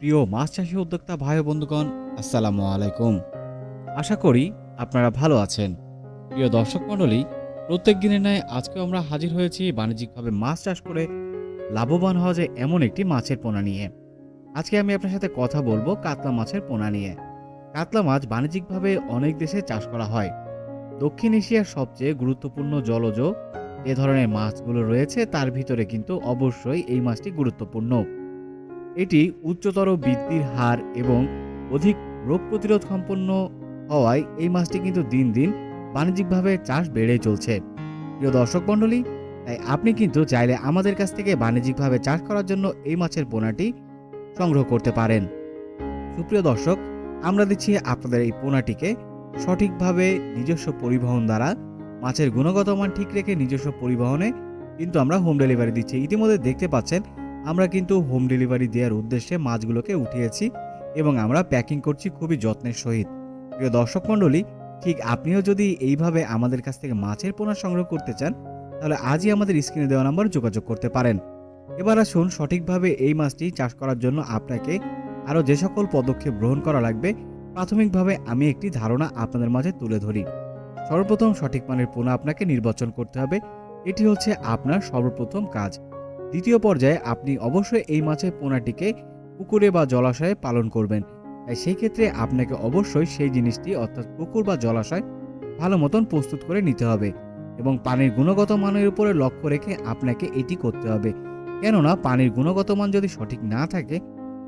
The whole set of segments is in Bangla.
প্রিয় মাছ চাষি উদ্যোক্তা ভাই বন্ধুগণ, আসসালামু আলাইকুম। আশা করি আপনারা ভালো আছেন। প্রিয় দর্শক মণ্ডলী, প্রত্যেক দিনের ন্যায় আজকেও আমরা হাজির হয়েছি বাণিজ্যিকভাবে মাছ চাষ করে লাভবান হওয়া যায় এমন একটি মাছের পোনা নিয়ে। আজকে আমি আপনার সাথে কথা বলব কাতলা মাছের পোনা নিয়ে। কাতলা মাছ বাণিজ্যিকভাবে অনেক দেশে চাষ করা হয়। দক্ষিণ এশিয়ার সবচেয়ে গুরুত্বপূর্ণ জলজ এ ধরনের মাছগুলো রয়েছে তার ভিতরে কিন্তু অবশ্যই এই মাছটি গুরুত্বপূর্ণ। এটি উচ্চতর বৃদ্ধির হার এবং অধিক রোগ প্রতিরোধ সম্পন্ন হওয়ায় এই মাছটি কিন্তু দিন দিন বাণিজ্যিকভাবে চাষ বেড়ে চলছে। প্রিয় দর্শক মণ্ডলী, তাই আপনি কিন্তু চাইলে আমাদের কাছ থেকে বাণিজ্যিকভাবে চাষ করার জন্য এই মাছের পোনাটি সংগ্রহ করতে পারেন। সুপ্রিয় দর্শক, আমরা দিচ্ছি আপনাদের এই পোনাটিকে সঠিকভাবে নিজস্ব পরিবহন দ্বারা, মাছের গুণগত মান ঠিক রেখে নিজস্ব পরিবহনে কিন্তু আমরা হোম ডেলিভারি দিচ্ছি। ইতিমধ্যে দেখতে পাচ্ছেন আমরা কিন্তু হোম ডেলিভারি দেওয়ার উদ্দেশ্যে মাছগুলোকে উঠিয়েছি এবং আমরা প্যাকিং করছি খুবই যত্নের সহিত। প্রিয় দর্শক মণ্ডলী, ঠিক আপনিও যদি এইভাবে আমাদের কাছ থেকে মাছের পোনা সংগ্রহ করতে চান, তাহলে আজই আমাদের স্ক্রিনে দেওয়া নাম্বার যোগাযোগ করতে পারেন। এবার আসুন সঠিকভাবে এই মাছটি চাষ করার জন্য আপনাকে আরও যে সকল পদক্ষেপ গ্রহণ করা লাগবে, প্রাথমিকভাবে আমি একটি ধারণা আপনাদের মাঝে তুলে ধরি। সর্বপ্রথম সঠিক মানের পোনা আপনাকে নির্বাচন করতে হবে। এটি হচ্ছে আপনার সর্বপ্রথম কাজ। দ্বিতীয় পর্যায়ে আপনি অবশ্যই এই মাছের পোনাটিকে পুকুরে বা জলাশয়ে পালন করবেন। তাই সেই ক্ষেত্রে আপনাকে অবশ্যই সেই জিনিসটি, অর্থাৎ পুকুর বা জলাশয় ভালো মতন প্রস্তুত করে নিতে হবে এবং পানির গুণগত মানের উপরে লক্ষ্য রেখে আপনাকে এটি করতে হবে। কেননা পানির গুণগত মান যদি সঠিক না থাকে,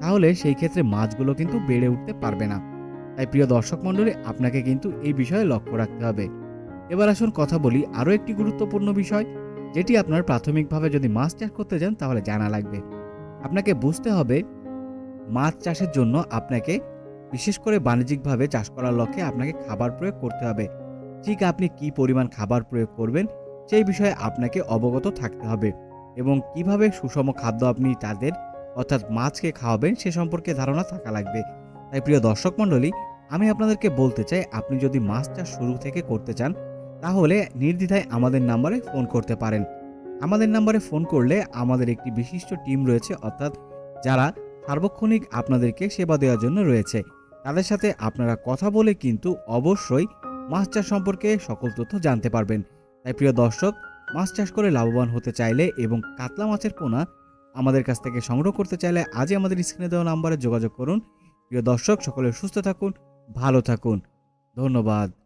তাহলে সেই ক্ষেত্রে মাছগুলো কিন্তু বেড়ে উঠতে পারবে না। তাই প্রিয় দর্শক মণ্ডলী, আপনাকে কিন্তু এই বিষয়ে লক্ষ্য রাখতে হবে। এবার আসুন কথা বলি আরও একটি গুরুত্বপূর্ণ বিষয় যেটি আপনার প্রাথমিকভাবে যদি মাছ চাষ করতে যান, তাহলে জানা লাগবে। আপনাকে বুঝতে হবে, মাছ চাষের জন্য আপনাকে বিশেষ করে বাণিজ্যিকভাবে চাষ করার লক্ষ্যে আপনাকে খাবার প্রয়োগ করতে হবে। ঠিক আপনি কি পরিমাণ খাবার প্রয়োগ করবেন, সেই বিষয়ে আপনাকে অবগত থাকতে হবে এবং কীভাবে সুষম খাদ্য আপনি তাদের, অর্থাৎ মাছকে খাওয়াবেন, সে সম্পর্কে ধারণা থাকা লাগবে। তাই প্রিয় দর্শক মণ্ডলী, আমি আপনাদেরকে বলতে চাই, আপনি যদি মাছ চাষ শুরু থেকে করতে চান তাহলে নির্দ্বিধায় আমাদের নাম্বারে ফোন করতে পারেন। আমাদের নাম্বারে ফোন করলে আমাদের একটি বিশিষ্ট টিম রয়েছে, অর্থাৎ যারা সার্বক্ষণিক আপনাদেরকে সেবা দেওয়ার জন্য রয়েছে। তাদের সাথে আপনারা কথা বলে কিন্তু অবশ্যই মাছ চাষ সম্পর্কে সকল তথ্য জানতে পারবেন। তাই প্রিয় দর্শক, মাছ চাষ করে লাভবান হতে চাইলে এবং কাতলা মাছের পোনা আমাদের কাছ থেকে সংগ্রহ করতে চাইলে আজই আমাদের স্ক্রিনে দেওয়া নাম্বারে যোগাযোগ করুন। প্রিয় দর্শক, সকলে সুস্থ থাকুন, ভালো থাকুন। ধন্যবাদ।